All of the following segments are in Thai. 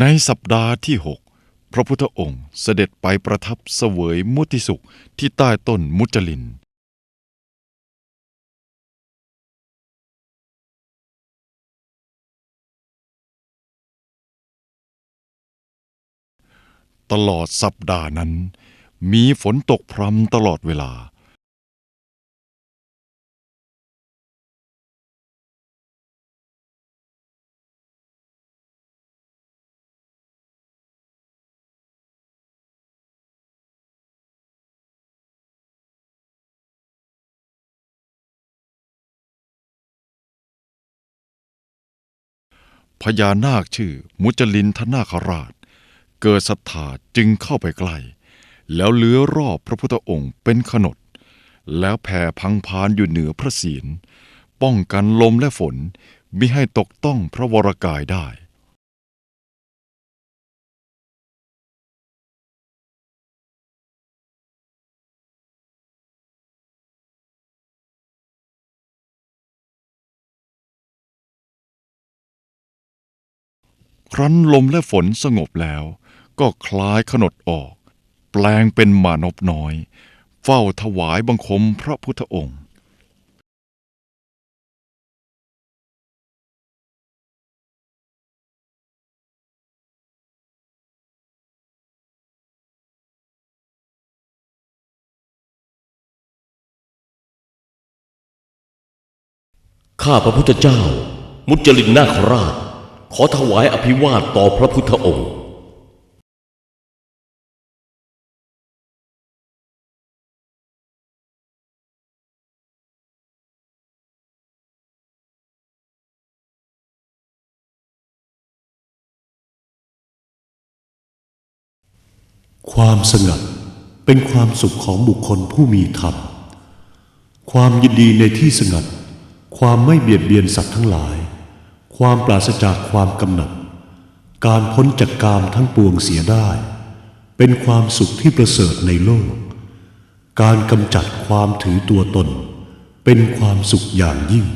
ในสัปดาห์ที่หกพระพุทธองค์เสด็จไปประทับเสวยมุติสุขที่ใต้ต้นมุจลิน ตลอดสัปดาห์นั้น มีฝนตกพรำตลอดเวลา พญานาคชื่อมุจลินทนาคราช เกิดศรัทธาจึงเข้าไปใกล้ แล้วเลื้อรอบพระพุทธองค์เป็นขนด แล้วแผ่พังพานอยู่เหนือพระศีลป้องกันลมและฝนมิให้ตกต้องพระวรกายได้ ครั้นลมและฝนสงบแล้ว ก็คลายขนดออก แปลงเป็นมานพน้อย เฝ้าถวายบังคมพระพุทธองค์ข้าพระพุทธเจ้า มุจลินนาคราช ขอถวายอภิวาทต่อพระพุทธองค์ความสงัดเป็นความสุขของบุคคลผู้มีธรรม ความยินดีในที่สงัดความไม่เบียดเบียนสัตว์ทั้งหลาย ความปราศจากความกำหนัด การพ้นจากกามทั้งปวงเสียได้ เป็นความสุขที่ประเสริฐในโลก การกำจัดความถือตัวตน เป็นความสุขอย่างยิ่ง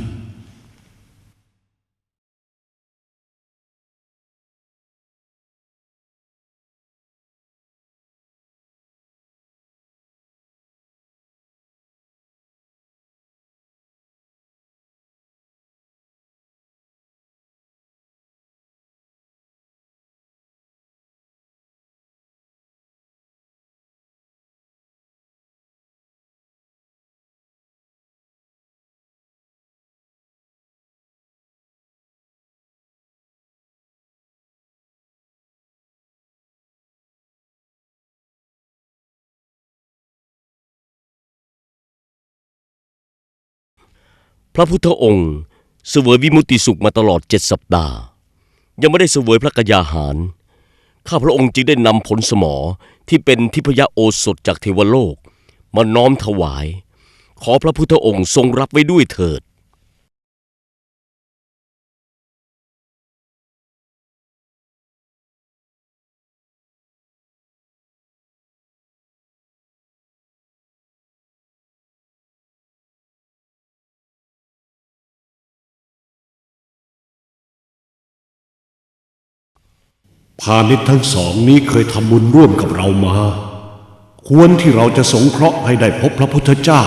ระพุทธองค์ เสวยวิมุตติสุขมาตลอดเจ็ดสัปดาห์ ยังไม่ได้เสวยพระกยาหาร ข้าพระองค์จึงได้นำผลสมอที่เป็นทิพยโอสถจากเทวโลก มาน้อมถวาย ขอพระพุทธองค์ทรงรับไว้ด้วยเถิด พาณิชย์ทั้งสองนี้เคยทำบุญร่วมกับเรามา ควรที่เราจะสงเคราะห์ให้ได้พบพระพุทธเจ้า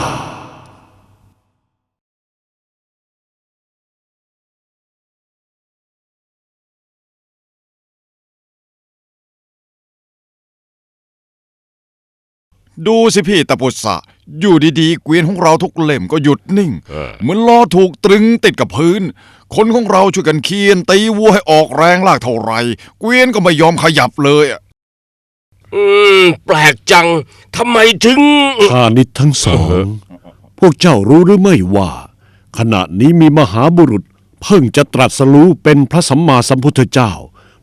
ดูสิพี่ตะปุษะอยู่ดีๆ เกวียนของเราทุกเล่มก็หยุดนิ่งเหมือนล้อถูกตรึงติดกับพื้น คนของเราช่วยกันเคียนตีวัวให้ออกแรงลากเท่าไหรเกวียนก็ไม่ยอมขยับเลยอะ อืม แปลกจังทำไมถึงพาณิชย์ทั้งสอง พวกเจ้ารู้หรือไม่ว่า ขณะนี้มีมหาบุรุษ เพิ่งจะตรัสรู้เป็นพระสัมมาสัมพุทธเจ้า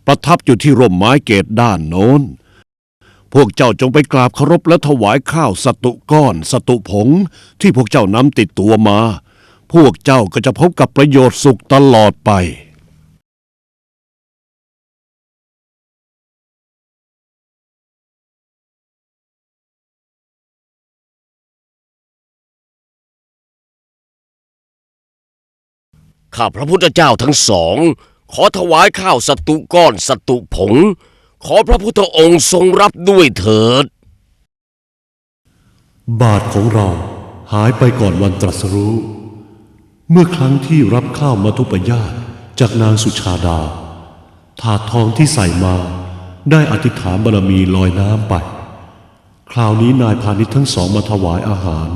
ประทับอยู่ที่ร่มไม้เกตด้านโน้น พวกเจ้าจงไปกราบเคารพและถวายข้าวสตุก้อนสตุผง ที่พวกเจ้านำติดตัวมา พวกเจ้าก็จะพบกับประโยชน์สุขตลอดไป ข้าพระพุทธเจ้าทั้งสอง ขอถวายข้าวสตุก้อนสตุผง ขอพระพุทธองค์ทรงรับด้วยเถิด บาทของเราหายไปก่อนวันตรัสรู้ เมื่อครั้งที่รับข้าวมาทุปยาตจากนางสุชาดา ถาดทองที่ใส่มาได้อธิษฐานบารมีลอยน้ำไป คราวนี้นายพาณิชย์ทั้งสองมาถวายอาหาร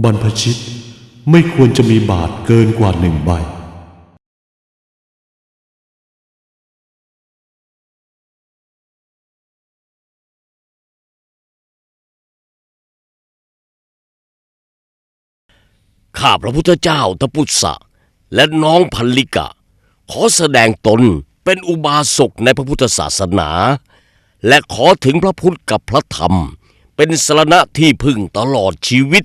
บรรพชิตไม่ควรจะมีบาทเกินกว่าหนึ่งใบ ข้าพระพุทธเจ้าตพุทธะและน้องพันลิกะ ขอแสดงตนเป็นอุบาสกในพระพุทธศาสนา และขอถึงพระพุทธกับพระธรรม เป็นสรณะที่พึ่งตลอดชีวิต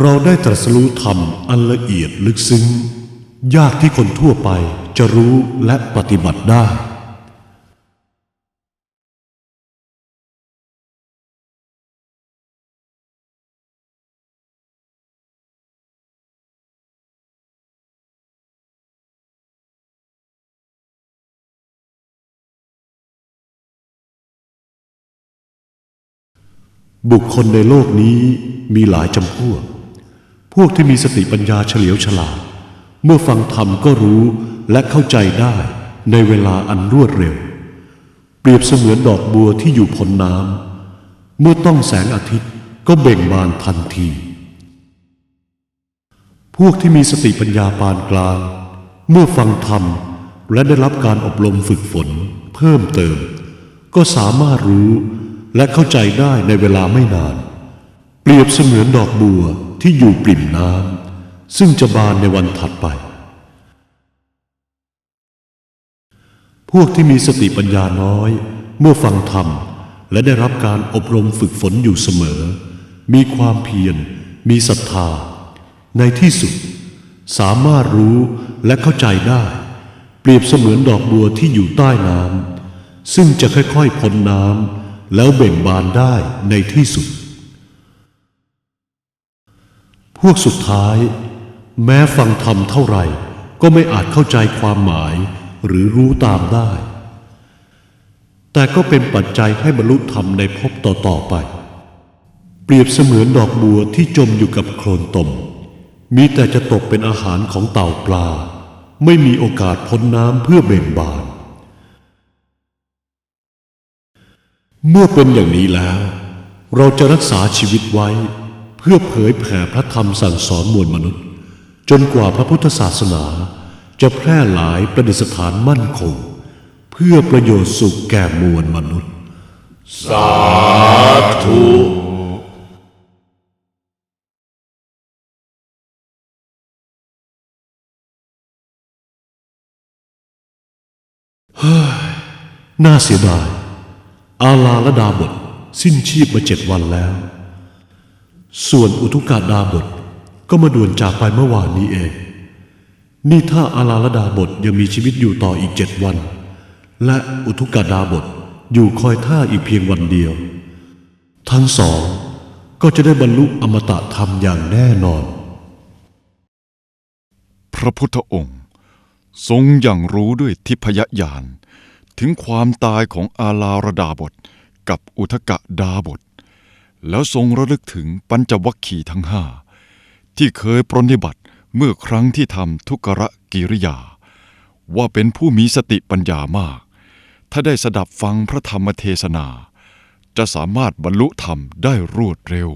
เราได้ตรัสรู้ธรรมอันละเอียดลึกซึ้ง ยากที่คนทั่วไปจะรู้และปฏิบัติได้ บุคคลในโลกนี้มีหลายจำพวก พวกที่มีสติปัญญาเฉลียวฉลาด เมื่อฟังธรรมก็รู้และเข้าใจได้ในเวลาอันรวดเร็ว เปรียบเสมือนดอกบัวที่อยู่พ้นน้ำเมื่อต้องแสงอาทิตย์ก็เบ่งบานทันที พวกที่มีสติปัญญาปานกลาง เมื่อฟังธรรมและได้รับการอบรมฝึกฝน เพิ่มเติม ก็สามารถรู้และเข้าใจได้ในเวลาไม่นาน เปรียบเสมือนดอกบัว ที่อยู่ปริ่มน้ำซึ่งจะบานในวันถัดไป พวกที่มีสติปัญญาน้อย เมื่อฟังธรรม และได้รับการอบรมฝึกฝนอยู่เสมอ มีความเพียร มีศรัทธา ในที่สุด สามารถรู้และเข้าใจได้ เปรียบเสมือนดอกบัวที่อยู่ใต้น้ำซึ่งจะค่อยๆพ้นน้ำแล้วเบ่งบานได้ในที่สุด พวกสุดท้าย แม้ฟังธรรมเท่าไหร่ ก็ไม่อาจเข้าใจความหมายหรือรู้ตามได้ แต่ก็เป็นปัจจัยให้บรรลุธรรมในภพต่อๆไป เปรียบเสมือนดอกบัวที่จมอยู่กับโคลนตม มีแต่จะตกเป็นอาหารของเต่าปลา ไม่มีโอกาสพ้นน้ำเพื่อเบ่งบาน เมื่อเป็นอย่างนี้แล้ว เราจะรักษาชีวิตไว้ พื่อเผยแผ่พระธรรมสั่งสอนมวลมนุษย์ จนกว่าพระพุทธศาสนา จะแพร่หลายประดิษฐานมั่นคง เพื่อประโยชน์สุขแก่มวลมนุษย์ สาธุน่าเสียดาย อาลาและดาบท สิ้นชีพมาเจ็ดวันแล้ว ส่วนอุทุกาดาบทก็มาด่วนจากไปเมื่อวานนี้เอง นี่ถ้าอาลาละดาบทยังมีชีวิตอยู่ต่ออีกเจ็ดวัน และอุทุกาดาบทอยู่คอยท่าอีกเพียงวันเดียว ทั้งสองก็จะได้บรรลุอมตะธรรมอย่างแน่นอน พระพุทธองค์ ทรงอย่างรู้ด้วยทิพยญาณถึงความตายของอาลาระดาบทกับอุทกะดาบท แล้วทรงระลึกถึงปัญจวัคคีย์ทั้งห้าที่เคยปรนนิบัติเมื่อครั้งที่ทำทุกรกิริยา ว่าเป็นผู้มีสติปัญญามาก ถ้าได้สดับฟังพระธรรมเทศนา จะสามารถบรรลุธรรมได้รวดเร็ว